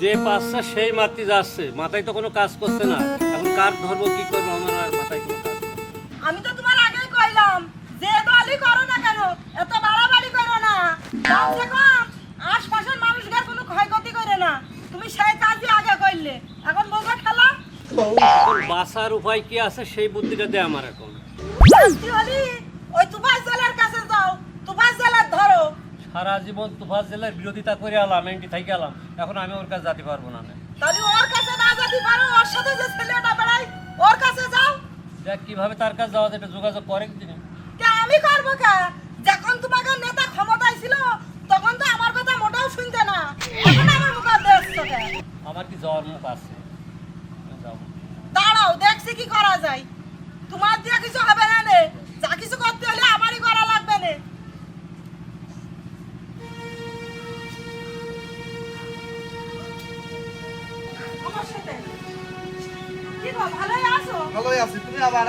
যে পাচ্ছে সেই মাতৃ যাচ্ছে মাথায় তো কোনো কাজ করছে না। এখন কার ধরবো কি করব? আমার আর মাথায় কোনো কাজ আমি তো তোমার আগেই কইলাম যে দলই করো না কেন এত বাড়াবাড়ি করো না। কমসে কম আশপাশের মানুষদের কোনো ক্ষয়ক্ষতি করে না। তুমি সেই কাজই আগে কইলে এখন বোঝা খেলা? বাসার উপায় কি আছে? সেই বুদ্ধিটা দে আমার এখন। ওই তুবাস জেলার কাছে যাও। তুবাস জেলার ধরো। সারা জীবন তুফাস জেলার বিরোধিতা করে আলাম এনটি থেকে আলাম। এখন আমি ওর কাছে যেতে পারব না। তাহলে ওর কাছে না যেতে পারো ওর সাথে যে ছেলেটা বেড়াই ওর কাছে যাও। দেখ কীভাবে তার কাছে যাওয়া এটা যোগাযোগ করে কে আমি করব কে? যখন তোমাকে নেতা ক্ষমতায় ছিল তখন তো আমার কথা মোটেও শুনতে না। এখন আমার মুখে দেখছ কে? আমার কি যাওয়ার মুখ আছে? দাঁড়াও দেখছি কি করা যায়। তোমার দিয়ে কিছু হবে না নে। যা কিছু করতে আছো? তুমি আবার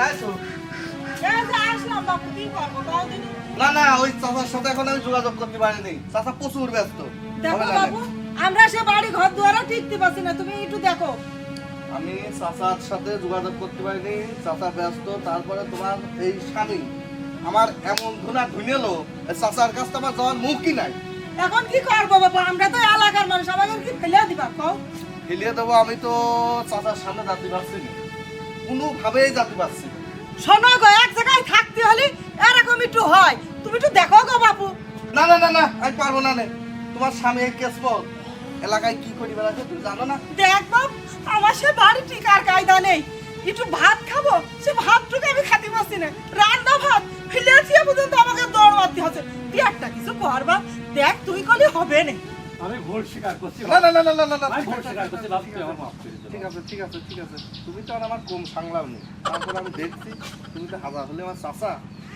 না না ওই চাচার সাথে এখন আমি যোগাযোগ করতে পারিনি। চাচা প্রচুর ব্যস্ত। আমরা সে বাড়ি ঘর দুয়ারও পারছি না। তুমি একটু দেখো। আমি চাচার সাথে যোগাযোগ করতে পারিনি। চাচা ব্যস্ত তারপরে তোমার এই স্বামী। আমার এমন ধুনা ধুনেলো চাচার কাছে তো আমার যাওয়ার মুখই নাই। এখন কি করব বাবা আমরা তো এলাকার মানুষ আমাকে কি ফেলে দিবা কও। দেবো আমি তো চাচার সামনে যেতে পারছি না। কোনোভাবেই যেতে পারছি না। শোনো গো এক জায়গায় থাকতে হলে এরকম একটু হয়। তুমি একটু দেখো গো বাপু। না না না না আমি পারব না নে। তোমার স্বামী এই এলাকায় কি করি বেড়াচ্ছে তুমি জানো না? দেখ বাপ আমার সে বাড়ি টিকার কায়দা নেই। একটু ভাত খাব সে ভাতটুকু আমি খাতে পারছি না। রান্না ভাত ফেলে দিয়ে পর্যন্ত আমাকে দৌড় মারতে হচ্ছে। তুই একটা কিছু কর বাপ দেখ তুই করলে হবে না। আমি ভুল স্বীকার করছি না না না না না না না আমি ভুল স্বীকার করছি বাবু তুই আমার মাফ করে দে। ঠিক আছে ঠিক আছে ঠিক আছে। তুমি তো আর আমার কম সাংলাম নেই। তারপর আমি দেখছি তুমি তো হাজার হলে আমার চাচা।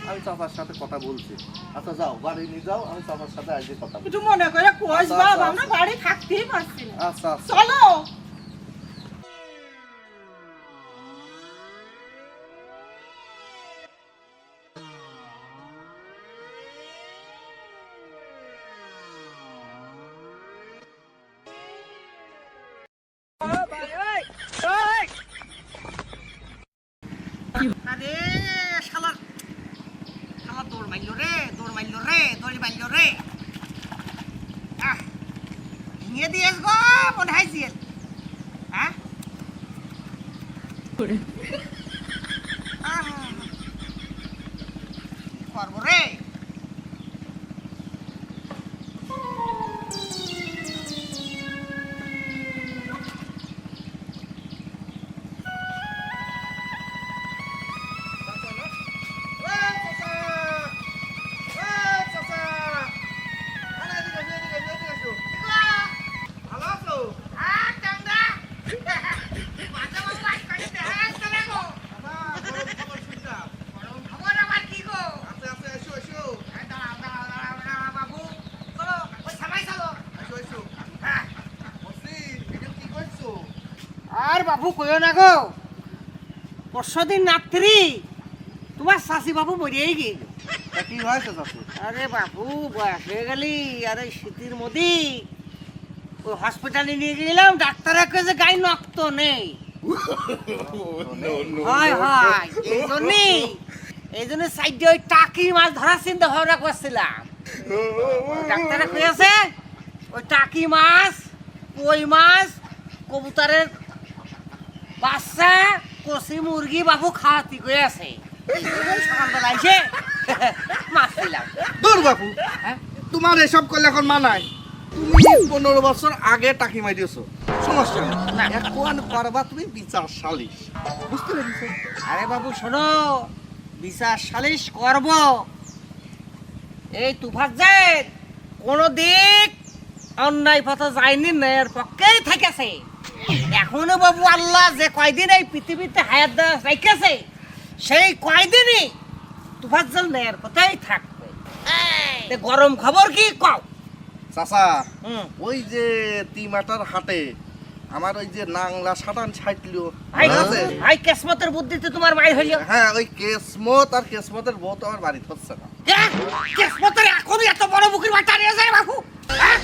আমি চাচার সাথে কথা বলছি। আচ্ছা যাও বাড়ি নিয়ে যাও আমি চাচার সাথে আজকে কথা বলছি। মনে করে কোয়াস বাবা আচ্ছা, আমরা বাড়ি থাকতেই পারছি না। আচ্ছা আচ্ছা। চলো। দৌড় মারল রে দৌড় মারল রে দড়ি মারল রে। আহ ভেঙে দিয়েছ গো মনে হয় জিয়েল হ্যাঁ? করব রে? বাবু কইও না গো। পরশুদিন রাত্রি তোমার শাশি বাবু মরিয়েই গেল। কি হয়েছে চাচু আরে বাবু বয়স হয়ে গেলি আরে শীতের মধ্যে ওই হসপিটালে নিয়ে গেলাম ডাক্তার যে গাই নক্ত নেই। হয় হয় এই জন্যই এই জন্য সাইডে ওই টাকি মাছ ধরার চিন্তা ভাবনা করছিলাম। ডাক্তারে কইছে ওই টাকি মাছ কই মাছ কবুতরের বাচ্চা কষি মুরগি বাবু খাওয়াতি আছে। সকালবেলা এসে মাছ দিলাম। দূর বাপু হ্যাঁ? তোমার এসব করলে এখন মানায়। তুমি পনেরো বছর আগে টাকি মারিয়েছো সমস্যা না। এখন করবা তুমি বিচার সালিশ। বুঝতে পেরেছ। আরে বাবু শোনো। বিচার সালিশ করব। এই কোন দিক অন্যায় পথে যায়নি ন্যায়ের পক্ষেই থেকেছে। এখনও বাবু আল্লাহ যে কয়দিন এই পৃথিবীতে হায়াত দেওয়া রেখেছে সেই কয়দিনই তুফাত জাল ন্যায়ের পথেই থাকবে। গরম খবর কি কও? চাচা হুম। ওই যে তিমাটার হাটে আমার ওই যে নাংলা সাটান ছাইটলো ভাই কেসমতের বুদ্ধিতে তোমার মাই হইল। হ্যাঁ ওই কেসমত আর কেসমতের বউ তো আমার বাড়িতে হচ্ছে না। কেসমতের এখনই এত বড় বুকের মাথা নিয়ে যায় বাবু। হ্যাঁ?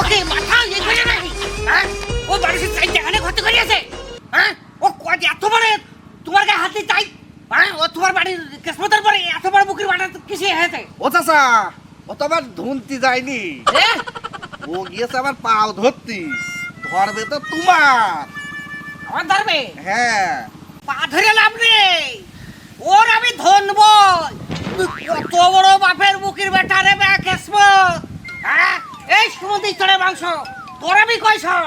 ওকে মাথা ইয়ে করে নাকি হ্যাঁ? ও চাইতে ক্ষতি করিয়েছে। হ্যাঁ? ও কজ এত বড় তোমার গায়ে হাতে চাই হ্যাঁ? ও তোমার বাড়ির কেসমতের পরে এত বড় বুকের বাটা কিসে হয়েছে? ও চাচা ও তো আমার ধুনতি যায়নি। হ্যাঁ ও গিয়েছে আমার পাও ধরতি। ধরবে তো তোমার। আমার ধরবে? হ্যাঁ। পা ধরে লাভ নেই। ওর আমি ধনব কত বড় বাপের বুকের বেটা রে বে কেসমত হ্যাঁ? এই সমুদ্র চড়ে মাংস তোর আমি কই শোন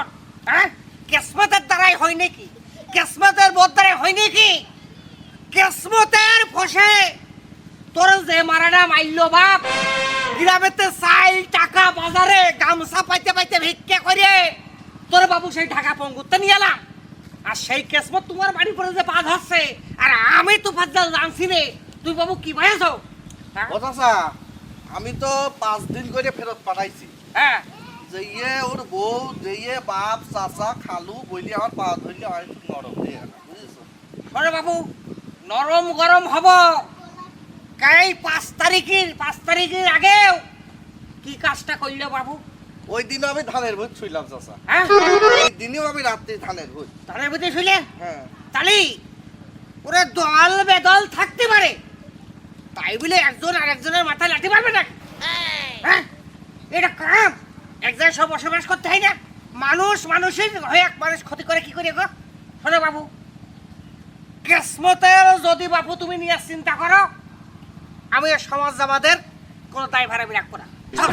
হ্যাঁ? কেসমতের দ্বারাই হয় নাকি? কেসমতের বোধ দ্বারাই হয় নাকি? কেসমতের ফসে, তোর যে মারাটা মাইল বাপ, গ্রামেতে চাইল টাকা বাজারে গামছা পাইতে পাইতে ভিক্ষা করে, তোর বাবু সেই ঢাকা পঙ্গুতে নিয়ে এলাম। আর সেই কেসমত তোমার বাড়ি পরে যে বাদ হচ্ছে আর আমি তো ফাজ্জাল জানছি রে তুই বাবু কি ভাইছ ও চাচা আমি তো পাঁচ দিন করে ফেরত পাঠাইছি। হ্যাঁ। যে ইয়ে ওর বউ যে ইয়ে বাপ চাচা খালু বলি আমার পা ধরলে আমার একটু নরম হয়ে গেল বুঝেছ? বাবু নরম গরম হব। এই পাঁচ তারিখের পাঁচ তারিখের আগেও কি কাজটা করলে বাবু? ওই দিনও আমি ধানের ভোজ ছুইলাম চাচা। হ্যাঁ? ওই দিনেও আমি রাত্রি ধানের ভোজ। ধানের বুঝে শুলে হ্যাঁ। তালি ওরে দল বেদল থাকতে পারে। তাই বলে একজন আর একজনের মাথায় লাঠি মারবে না? হ্যাঁ? এটা কাম। এক জায়গায় সব বসবাস করতে হয় না। মানুষ মানুষের হয়ে এক মানুষ ক্ষতি করে কি করে গো? শোনো বাবু। কেসমতের যদি বাবু তুমি নিয়ে চিন্তা করো আমি সমাজ আমাদের কোনো দায় ভাড়া বিরাগ করা সব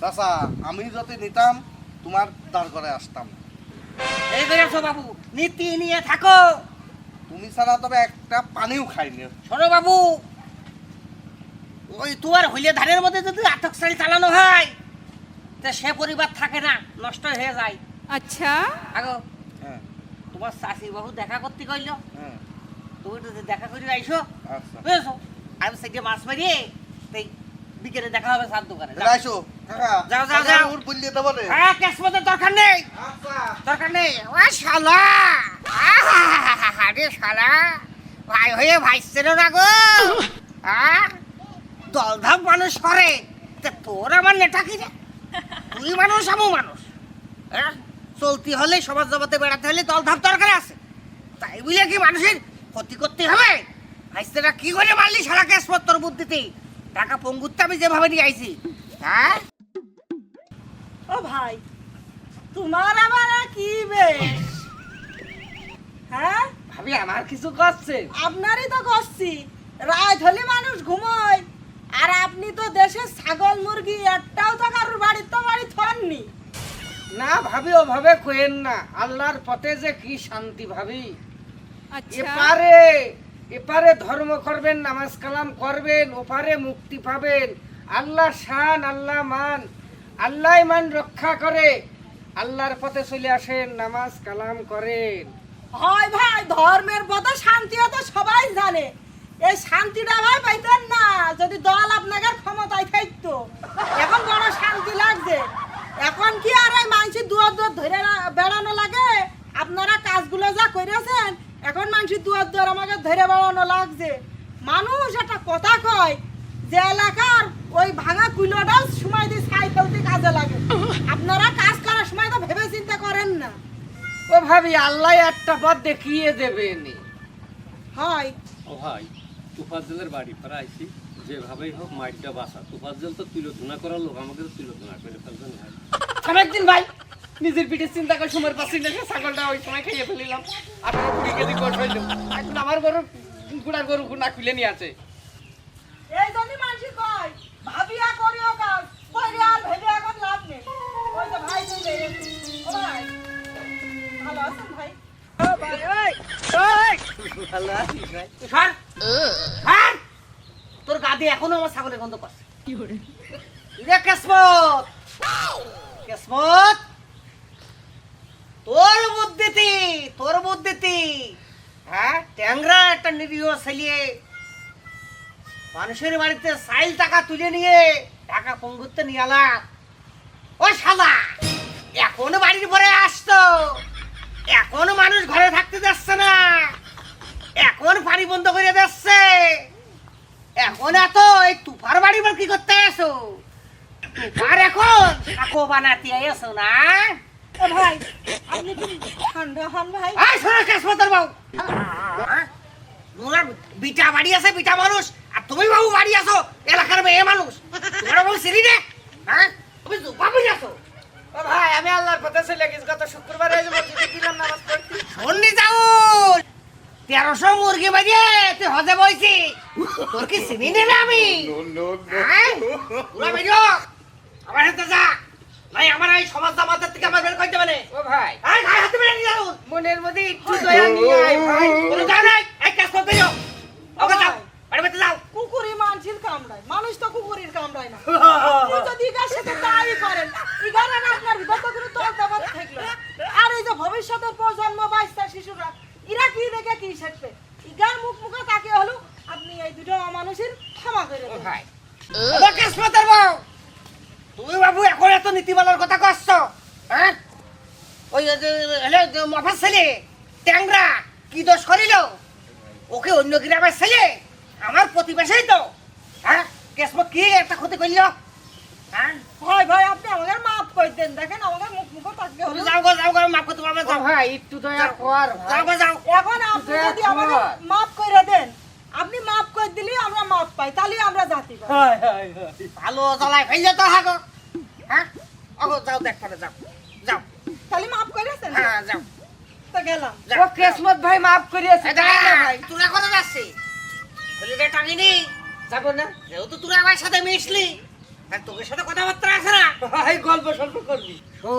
চাচা আমি যদি নিতাম তোমার দাঁড় করে আসতাম। না। এই করেছ বাবু নীতি নিয়ে থাকো। তুমি ছাড়া তবে একটা পানিও খাইনি। শোনো বাবু ওই তুয়ার হইলে ধানের মধ্যে যদি আটক শাড়ি চালানো হয় তা সে পরিবার থাকে না নষ্ট হয়ে যায়। আচ্ছা। আগো তোমার শাশি বাবু দেখা করতে কইল। তুমি তো দেখা করি আইসো বুঝেছ? আমি সেদিকে মাছ মারিয়ে তাই বিকেলে দেখা হবে সার দোকানে। আইসো যাও যাও যাও। ওর বললে তো বলে হ্যাঁ ক্যাশ মতো দরকার নেই। দরকার নেই। ও শালা! আরে শালা! ভাই হয়ে ভাইছেন না গো! হ্যাঁ দলধাম মানুষ করে। তা তোর আমার নেতা কি রে? তুই মানুষ আমু মানুষ। হ্যাঁ চলতি হলে সমাজ জগতে বেড়াতে হলে দলধাম দরকার আছে। তাই বুঝে কি মানুষের ক্ষতি করতে হবে? ভাইস্তেরা কি করে মারলি সারা কেসমত তোর বুদ্ধিতে? টাকা পঙ্গুত্তে আমি যেভাবে নিয়ে আইছি হ্যাঁ? ও ভাই তোমার আবার কি বেশ হ্যাঁ? ভাবি আমার কিছু করছে? আপনারই তো করছি। রাত হলে মানুষ ঘুমোয়। আর আপনি তো দেশে ছাগল মুরগি একটাও তো কারোর বাড়ির তো বাড়ি থাননি। না ভাবি ওভাবে কোয়েন না। আল্লাহর পথে যে কি শান্তি ভাবি। আচ্ছা। এপারে এপারে ধর্ম করবেন নামাজ কালাম করবেন ওপারে মুক্তি পাবেন। আল্লাহ শান আল্লাহ মান। আল্লাহ মান রক্ষা করে। আল্লাহর পথে চলে আসেন নামাজ কালাম করেন। হয় ভাই ধর্মের পথে শান্তিও তো সবাই জানে। এই শান্তিটা ভাই পাইতেন না। যদি দল আপনাকে ক্ষমতায় থাকতো। এখন বড় শান্তি লাগছে। এখন কি আর এই মানুষের দুয়ার দুয়ার ধরে বেড়ানো লাগে? আপনারা কাজগুলো যা করেছেন এখন মানুষের দুয়ার দুয়ার আমাকে ধরে বেড়ানো লাগছে। মানুষ একটা কথা কয় যে এলাকার ওই ভাঙা কুলোটাও সময় দিয়ে ছাই ফেলতে কাজে লাগে। আপনারা কাজ করার সময় তো ভেবে চিন্তা করেন না। ও ভাবি আল্লাহ একটা পথ দেখিয়ে দেবেন। হয়। ও ভাই তুফাজ্জলের বাড়ি পরে আইসি। যেভাবেই হোক মাইটটা বাসা। তুফাজ্জল তো তুলো ধুনা করার লোক আমাকে তুলো ধুনা করে ফেলবেন ভাই। ভাই নিজের পিঠে চিন্তা করে সময়ের পাশে দেখে ছাগলটা ওই সময় খাইয়ে ফেলিলাম। আঠারো কুড়ি কেজি গোট হইল এখন আমার গরু গুড়ার গরু না খুলে নিয়ে আছে। এই জন্য মানুষ কয় ভাবিয়া করিও কাজ কইরে আর ভেবে এখন লাভ নেই। ওই তো ভাই চলে এসেছে। ও ভাই ভালো আছেন ভাই? সর। সর। তোর গাদি এখনও আমার ছাগলের গন্ধ পাচ্ছে রে কেসমত কেসমত তোর বুদ্ধিতি তোর বুদ্ধিতি হ্যাঁ ট্যাংরা একটা নিরীহ ছেলিয়ে মানুষের বাড়িতে সাইল টাকা তুলে নিয়ে টাকা পঙ্গুতে নিয়ে আলাম ও শালা এখন বাড়ির পরে আসতো এখন মানুষ ঘরে থাকতে যাচ্ছে না। এখন বাড়ি বন্ধ করে দিচ্ছে। এখন এত এই তুফার বাড়ি বল কি করতে এসো তুফার এখন কাকো বানাতে এসো না। ভাই আপনি ঠান্ডা হন ভাই? এই শোনো কেশবতার বাবু। হ্যাঁ? বিটা বাড়ি আছে বিটা মানুষ। আর তুমি বাবু বাড়ি আছো এলাকার মেয়ে মানুষ। তোমরা বাবু সিরি রে হ্যাঁ? তুমি বাবু আছো। ও ভাই আমি আল্লাহর পথে চলে গেছি। গত শুক্রবার যে মসজিদে গেলাম নামাজ পড়তে। শোননি যাও তেরোশো মুরগি বাজে তুই হজে বইছি। তোর কি চিনি নেবে আমি? হ্যাঁ? আমার হাতে যা। ভাই আমার এই সমাজ জামাতের থেকে আমার বের করতে মানে ও ভাই। আয় গায়ে হাতে বের নিয়ে যাও। মনের মধ্যে একটু দয়া নিয়ে আয় ভাই কোনো যাও নাই এক কাজ করতে যাও ওকে যাও বাড়ি বাড়িতে যাও কুকুরি মানুষের কামড়ায় মানুষ তো কুকুরের কামড়ায় না আপনি যদি ইগার সাথে তাই করেন ইগার আর আপনার ভিতর তো কোনো তলতাবাদ থাকল না। আর এই যে ভবিষ্যতের প্রজন্ম বাচ্চা শিশুরা ইরা কি দেখে কি শিখবে ইগার মুখ মুখে তাকে হলো আপনি এই দুটো অমানুষের ক্ষমা করে ও দেন ভাই ওকে কেসমতের বউ তুমি বাবু এখন এত নীতিমালার কথা কষ্ট হ্যাঁ ওই যে- যে- হলে যে মফার ছেলে ট্যাংরা কি দোষ করিল? ওকে অন্য গ্রামের ছেলে আমার প্রতিবেশী তো। হ্যাঁ কেসমত কি একটা ক্ষতি করল? হ্যাঁ? ভাই ভাই আপনি আমাকে মাফ করে দেন। দেখেন আমাকে মুখ যাও গো যাও গো মাফ করতে পারবে যাও। ভাই একটু দয়া কর যাও গো যাও। এখন আপনি যদি মাফ করে দেন আপনি মাফ করে দিলে আমরা মাফ পাই তাহলে আমরা জাতি ভালো জ্বালায় ফেললে তো হাগো। হ্যাঁ? ওগো যাও দেখ পরে যাও। মাফ হ্যাঁ যাও। তো গেলাম। ও কেসমত ভাই মাফ করিয়েছে যাই না ভাই? তুরা করে যাচ্ছি ছেলেটা টাঙিনি যাব না? যেহেতু তুই আমার সাথে মিশলি আর তোর সাথে কথাবার্তা আছে না? ভাই গল্প সল্প করবি। ও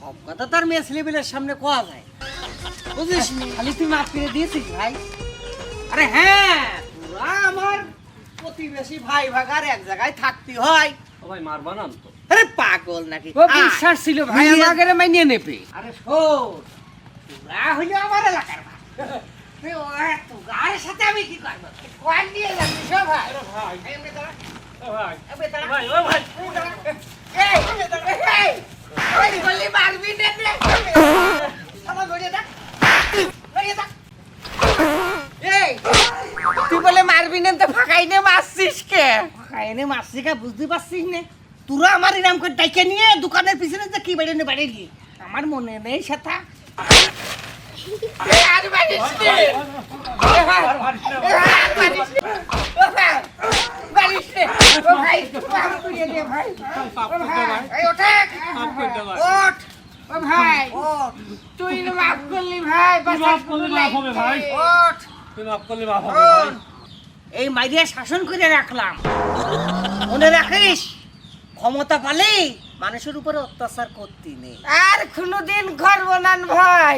সব কথা তার মেয়ে ছেলেবেলের সামনে কোয়া যায়। বুঝিস খালি তুই মাফ করে দিয়েছিস ভাই? আরে হ্যাঁ তোরা আমার প্রতিবেশী ভাই ভাগার এক জায়গায় থাকতে হয়। ও ভাই মারবা না তো। আরে পাগল নাকি? ও। বিশ্বাস ছিল ভাই বুঝিয়ে- আমাকে মাইনিয়ে নেবে। আরে শোন তোরা হইলে আমার এলাকার ভাই তোর সাথে আমি কি করব? কোয়ান নিয়ে যাচ্ছিস ও ভাই? ভাই। ভাই। ও ভাই। এই, এই, ওই বললি মারবি না আমার ধরে দেখ, ধরে দেখ। এই, তুই বলে মারবি না তো ফাঁকাই নে মারছিস কে? এনে মাসিকা বুঝতে পারছিস না? তোরা আমার ইনাম করে ডাইকে নিয়ে দোকানের পিছনে যে কি বেড়ে বেড়ে গিয়ে। আমার মনে নেই সেটা। তুই মাফ করলি ভাই মাফ করলে মাফ হবে ভাই। তুই মাফ করলে মাফ হবে। এই মাইরিয়া শাসন করে রাখলাম। মনে রাখিস? ক্ষমতা পালে মানুষের উপরে অত্যাচার করতে নেই। আর কোনোদিন করব না ভাই।